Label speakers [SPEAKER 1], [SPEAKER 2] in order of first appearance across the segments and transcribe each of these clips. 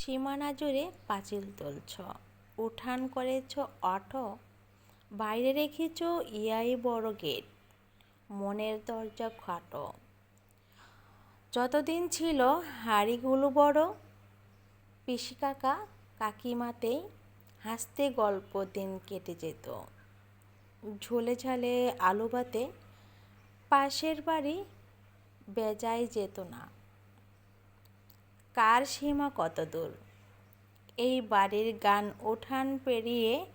[SPEAKER 1] সীমানা জুড়ে পাঁচিল তুলছ, উঠান করেছ অটো বাইরে রেখেছ ইয়াই বড় গেট, মনের দরজা খাটো। যতদিন ছিল হাড়িগুলো বড় পিসি কাকা কাকিমাতেই হাসতে গল্প দিন কেটে যেত। ঝোলে ঝালে আলু ভাতে পাশের বাড়ি বেজায় যেত না। কার সীমা কত দূর? এই বাড়ির গান ওঠান পেরিয়ে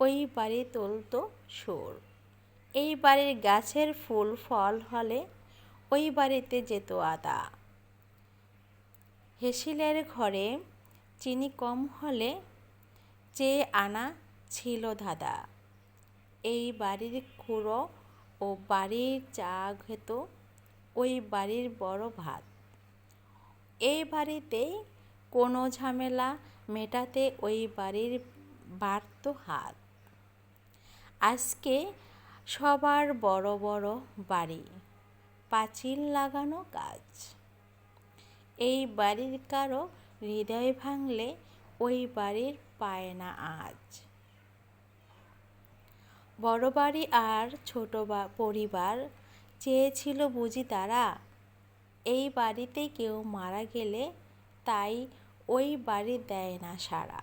[SPEAKER 1] ওই বাড়ি তুলতো সুর। এই বাড়ির গাছের ফুল ফল হলে ওই বাড়িতে যেত আদা। হেসিলের ঘরে চিনি কম হলে চেয়ে আনা ছিল ধাঁধা। এই বাড়ির খুঁড়ো ও বাড়ির চা খেত ওই বাড়ির বড় ভাত। এই বাড়িতেই কোনো ঝামেলা মেটাতে ওই বাড়ির বাড়ত হাত। আজকে সবার বড় বড় বাড়ি, পাঁচিল লাগানো কাজ এই বাড়ির কারও হৃদয় ভাঙলে ওই বাড়ির পায় না আজ। বড় বাড়ি আর ছোট পরিবার চেয়েছিল বুঝি তারা এই বাড়িতে কেউ মারা গেলে তাই ওই বাড়ি দেয় না সাড়া